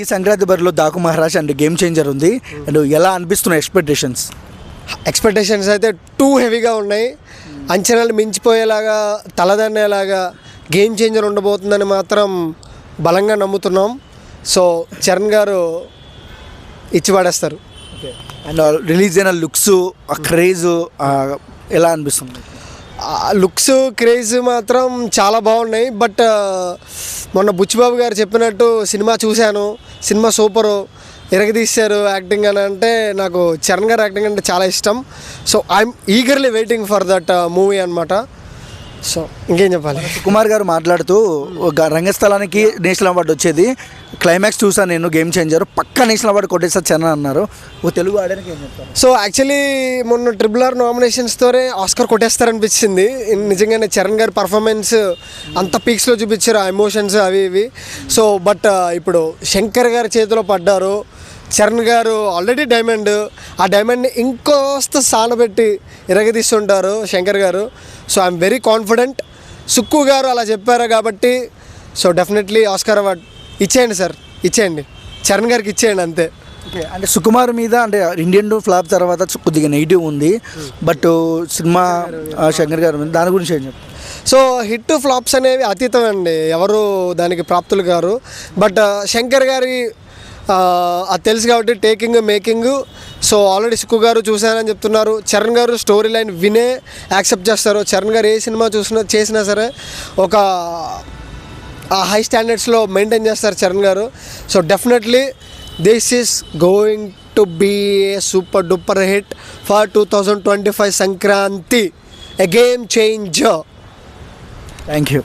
ఈ సంక్రాంతి బరిలో Daaku Maharaj and game changer ఉంది. అండ్ ఎలా అనిపిస్తున్నాయి ఎక్స్పెక్టేషన్స్? ఎక్స్పెక్టేషన్స్ అయితే టూ హెవీగా ఉన్నాయి. అంచనాలు మించిపోయేలాగా తలదన్నేలాగా గేమ్ చేంజర్ ఉండబోతుందని మాత్రం బలంగా నమ్ముతున్నాం. సో చరణ్ గారు ఇచ్చి పడేస్తారు. అండ్ రిలీజ్ అయిన లుక్స్ ఆ క్రేజ్ ఎలా అనిపిస్తుంది? లుక్స్ క్రేజ్ మాత్రం చాలా బాగున్నాయి. బట్ మొన్న బుచ్చిబాబు గారు చెప్పినట్టు సినిమా చూశాను. Cinema super. ఎరగదీశారు యాక్టింగ్ అని అంటే నాకు చరణ్ గారు యాక్టింగ్ అంటే చాలా ఇష్టం. So I'm eagerly waiting for that movie అనమాట సో ఇంకేం చెప్పాలి? కుమార్ గారు మాట్లాడుతూ ఒక రంగస్థలానికి నేషనల్ అవార్డు వచ్చేది. క్లైమాక్స్ చూసాను నేను గేమ్ చేంజర్ పక్క నేషనల్ అవార్డు కొట్టేస్తా చరణ్ అన్నారు. ఓ తెలుగు ఆడడానికి ఏం చెప్తారు? సో యాక్చువల్లీ మొన్న ట్రిపుల్ ఆర్ నామినేషన్స్తోనే ఆస్కర్ కొట్టేస్తారనిపించింది. నిజంగానే చరణ్ గారి పర్ఫార్మెన్స్ అంత పీక్స్లో చూపించారు ఆ ఎమోషన్స్ అవి ఇవి. సో బట్ ఇప్పుడు శంకర్ గారి చేతిలో పడ్డారు. చరణ్ గారు ఆల్రెడీ డైమండ్ ఆ డైమండ్ని ఇంకోస్త సానబెట్టి ఇరగదీస్తుంటారు Shankar garu. So I'm very confident Sukku garu అలా చెప్పారు కాబట్టి సో డెఫినెట్లీ ఆస్కర్ అవార్డ్ ఇచ్చేయండి సార్ ఇచ్చేయండి. చరణ్ గారికి ఇచ్చేయండి అంతే. ఓకే అంటే సుకుమార్ మీద అంటే ఇండియన్ ఫ్లాప్ తర్వాత కొద్దిగా నెగిటివ్ ఉంది. బట్ సినిమా శంకర్ గారి దాని గురించి ఏం చెప్తారు? సో హిట్ ఫ్లాప్స్ అనేవి అతీతం అండి ఎవరు దానికి ప్రాప్తులు గారు. బట్ శంకర్ గారి అది తెలుసు కాబట్టి taking making. So already Sukku garu చూశారని చెప్తున్నారు. చరణ్ గారు స్టోరీ లైన్ వినే యాక్సెప్ట్ చేస్తారు. చరణ్ గారు ఏ సినిమా చూసినా చేసినా సరే ఒక ఆ హై స్టాండర్డ్స్లో మెయింటైన్ చేస్తారు Charan garu. So definitely this is going to be a super duper hit for two thousand twenty five Sankranti. A game change thank you